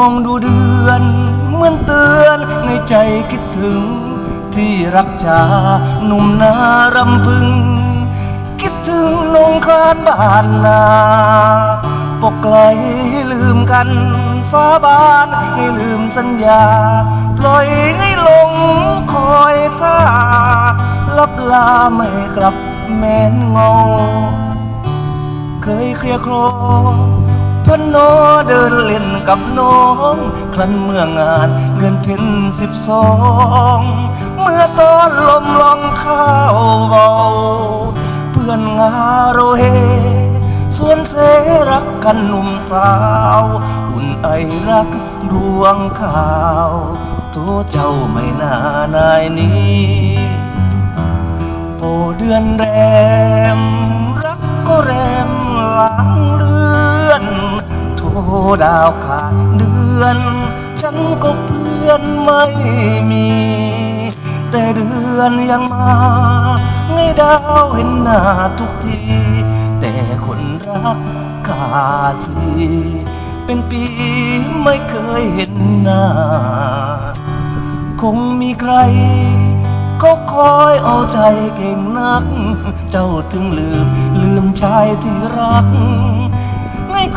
องดูเดือน เหมือนเตือนในใจคิดถึง ที่รักจาหนุ่มนารำพึง คิดถึงนงครานบ้านนาปกไกลลืมกันสาบานให้ลืมสัญญา ปล่อยให้หลงคอยท่าลับลาไม่กลับแม้นเงา เคยเคลียโครพนอเดินเล่น กับน้องครั้นเมื่องานเงินเพ็นสิบสองเมื่อตอนลมลองข้าวเบาเพื่อนงาโรเฮส่วนเสรักกันหนุ่มสาว อุ่นไอรักดวงข่าวโทเจ้าไม่นานายนี้โปเดือนแรมรักก็แรมหลัง ดาวขาดเดือน ฉันก็เพื่อนไม่มี แต่เดือนยังมาไงดาวเห็นหน้าทุกที แต่คนรักขาดสีเป็นปีไม่เคยเห็นหน้า คงมีใครเขาคอยเอาใจเก่งนัก เจ้าถึงลืมลืมชายที่รัก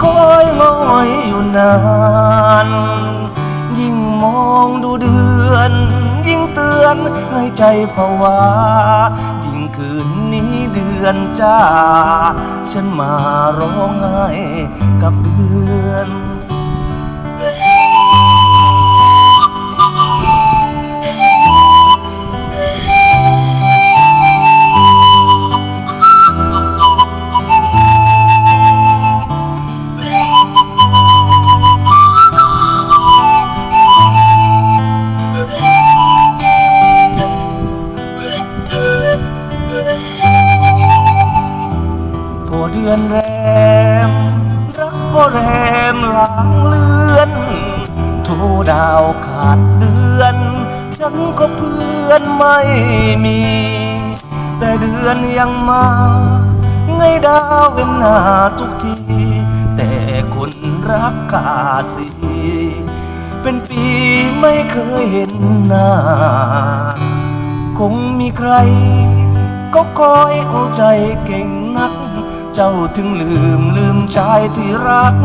คอยงอยอยู่นาน ยิ่งมองดูเดือน ยิ่งเตือนในใจภาวะยิ่งคืนนี้เดือนจ้า ฉันมาร้องไห้กับเดือน แรมรักก็แรมหลังเลือน โทดาวขาดเดือน ฉันก็เพื่อนไม่มี แต่เดือนยังมาไงดาวเว้นหน้าทุกที แต่คนรักขาดสี เป็นปีไม่เคยเห็นหน้า คงมีใคร ก็คอยเอาใจเก่ง นัก เจ้าถึงลืมลืมชายที่รัก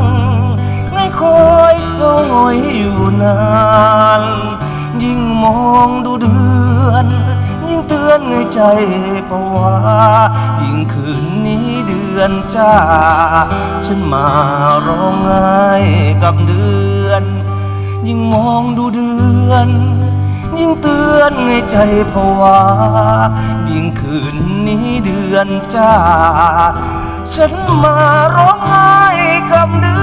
ไงคอยเอางอยอยู่นาน ยิ่งมองดูเดือน ยิ่งเตือนไงใจภาวะยิ่งคืนนี้เดือนจ้า ฉันมาร้องไห้กับเดือน ยิ่งมองดูเดือน ยิ่งเตือนในใจผวา ยิ่งคืนนี้เดือนจ้า ฉันมาร้องไห้กับเดื